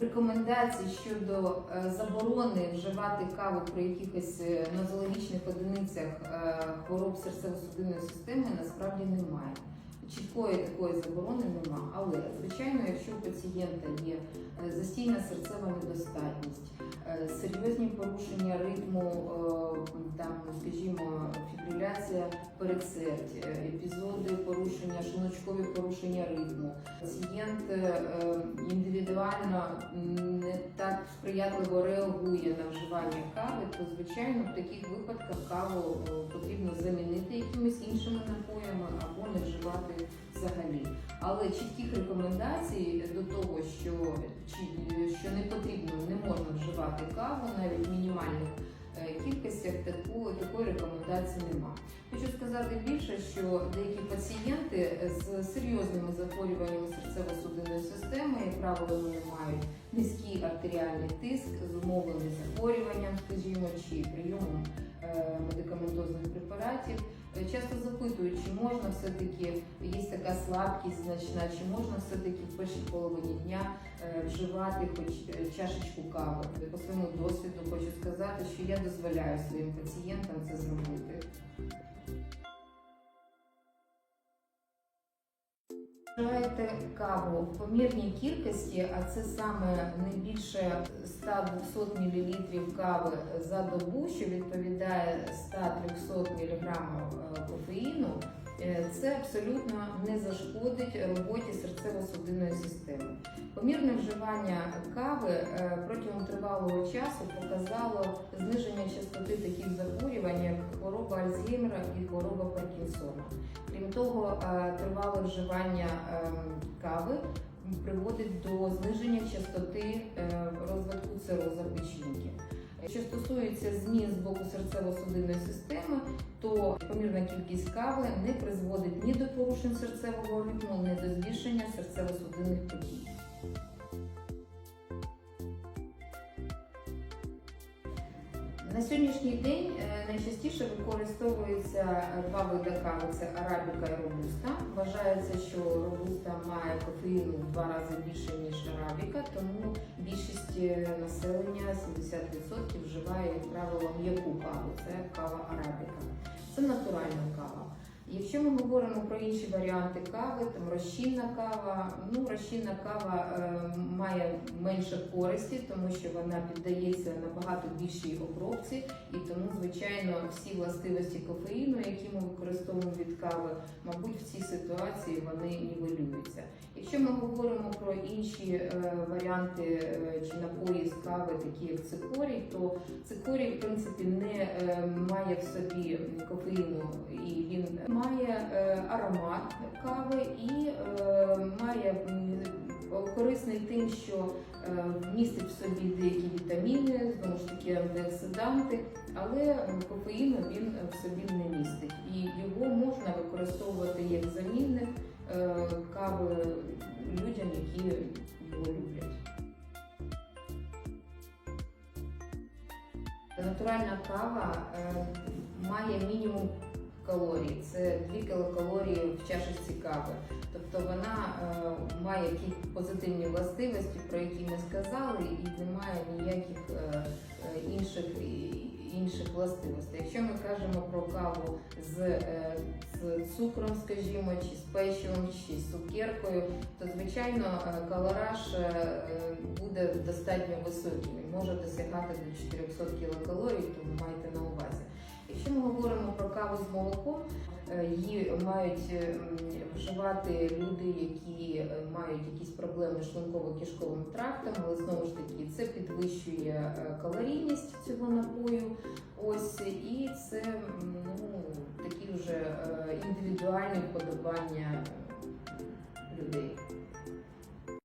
Рекомендацій щодо е, заборони вживати каву при якихось е, нозологічних одиницях е, хвороб серцево-судинної системи насправді немає. Чіткої такої заборони нема. Але звичайно, якщо у пацієнта є застійна серцева недостатність, серйозні порушення ритму, там, скажімо, фібриляція передсердь, е, епізоди порушення, шлуночкові порушення ритму, пацієнт е, індивідуально не так сприятливо реагує на вживання кави, то звичайно в таких випадках каву е, потрібно замінити якимись іншими напоями або не вживати взагалі. Але чітких рекомендацій до того, що, що не потрібно, не можна вживати каву навіть мінімальних кількостях, таку, такої рекомендації нема. Хочу сказати більше, що деякі пацієнти з серйозними захворюваннями серцево-судинної системи, як правило, вони мають низький артеріальний тиск, зумовлений захворюванням, скажімо, чи прийомом е, медикаментозних препаратів. Е, Часто запитують, чи можна все-таки є така слабкість значна, чи можна все-таки в першій половині дня е, вживати хоч е, чашечку кави. По своєму досвіду хочу сказати, що я дозволяю своїм пацієнтам це зробити. Вживаєте каву в помірній кількості, а це саме не більше 100-200 мл кави за добу, що відповідає 100-300 мг кофеїну, е, це абсолютно не зашкодить роботі серцево-судинної системи. Помірне вживання кави е, протягом тривалого часу показало зниження частоти таких захворювань, як хвороба Альцгеймера і хвороба Паркінсона. Крім того, е, тривале вживання е, кави приводить до зниження частоти е, розвитку цироза печінки. Що стосується змін з боку серцево-судинної системи, то помірна кількість кави не призводить ні до порушень серцевого ритму, ні до збільшення серцево-судинних подій. На сьогоднішній день е, найчастіше використовуються два види кави: це арабіка і робуста. Вважається, що робуста має кофеїну в два рази більше ніж арабіка, тому більшість е, населення 70% вживає як правило м'яку каву. Це кава арабіка. Це натуральна кава. Якщо ми говоримо про інші варіанти кави, там розчинна кава, ну розчинна кава е, має менше користі, тому що вона піддається набагато більшій обробці, і тому, звичайно, всі властивості кофеїну, які ми використовуємо від кави, мабуть, в цій ситуації вони нівелюються. Якщо ми говоримо про інші е, варіанти е, чи напої з кави, такі як цикорій, то цикорій, в принципі, не е, має в собі кофеїну і він має е, аромат кави і е, має корисний тим, що е, містить в собі деякі вітаміни, знову ж таки антиоксиданти, але м, кофеїну він в собі не містить. І його можна використовувати як замінник кави людям, які його люблять. Натуральна кава має мінімум калорій. Це 2 кілокалорії в чашечці кави. Тобто вона е, має ті позитивні властивості, про які ми сказали, і немає ніяких е, е, інших інших властивостей. Якщо ми кажемо про каву з, е, з цукром, скажімо, чи з печивом, чи з цукеркою, то звичайно е, калораж е, е, буде достатньо високий. Він може досягати до 400 каву з молоком, е, її мають е, вживати люди, які е, мають якісь проблеми з шлунково-кишковим трактом, але знову ж таки це підвищує калорійність цього напою. Ось і це ну, такі вже індивідуальні вподобання людей.